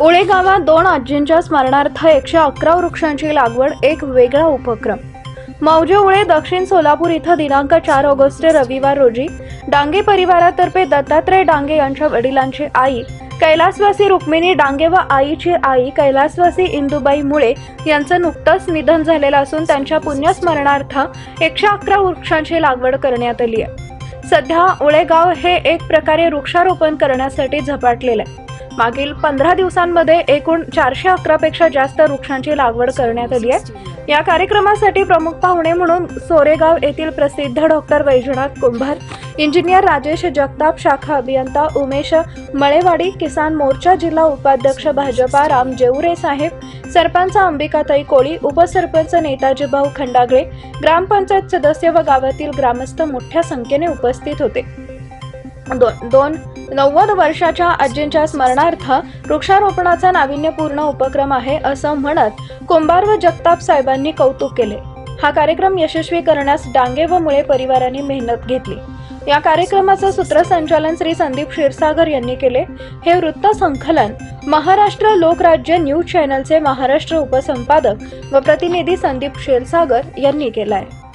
उळे गावात दोन आजींच्या स्मरणार्थ एकशे अकरा वृक्षांची लागवड एक वेगळा उपक्रम. मौजे उळे दक्षिण सोलापूर इथं दिनांक चार ऑगस्ट रविवार रोजी डांगे परिवारातर्फे दत्तात्रय डांगे यांच्या वडिलांची आई कैलासवासी रुक्मिणी डांगे व आईची आई कैलासवासी इंदुबाई मुळे यांचं नुकतंच निधन झालेलं असून त्यांच्या पुण्यस्मरणार्थ एकशे अकरा वृक्षांची लागवड करण्यात आली आहे. सध्या उळेगाव हे एक प्रकारे वृक्षारोपण करण्यासाठी झपाटलेलं आहे. मागील पंधरा दिवसांमध्ये एकूण चारशे अकरापेक्षा जास्त वृक्षांची लागवड करण्यात आली आहे. या कार्यक्रमासाठी प्रमुख पाहुणे म्हणून सोरेगाव येथील प्रसिद्ध डॉक्टर वैजनाथ कुंभार इंजिनियर राजेश जगताप शाखा अभियंता उमेश मळेवाडी किसान मोर्चा जिल्हा उपाध्यक्ष भाजपा राम जेवरे साहेब सरपंच अंबिकाताई कोळी उपसरपंच नेताजी भाऊ खंडागळे ग्रामपंचायत सदस्य व गावातील ग्रामस्थ मोठ्या संख्येने उपस्थित होते. दोन दोन नव्वद वर्षाच्या आजींच्या स्मरणार्थ वृक्षारोपणाचा नाविन्यपूर्ण उपक्रम आहे असं म्हणत कुंभार व जगताप साहेबांनी कौतुक केले. हा कार्यक्रम यशस्वी करण्यास डांगे व मुळे परिवाराने मेहनत घेतली. या कार्यक्रमाचं सूत्रसंचालन श्री संदीप क्षीरसागर यांनी केले. हे वृत्त संकलन महाराष्ट्र लोकराज्य न्यूज चॅनलचे महाराष्ट्र उपसंपादक व प्रतिनिधी संदीप क्षीरसागर यांनी केलं आहे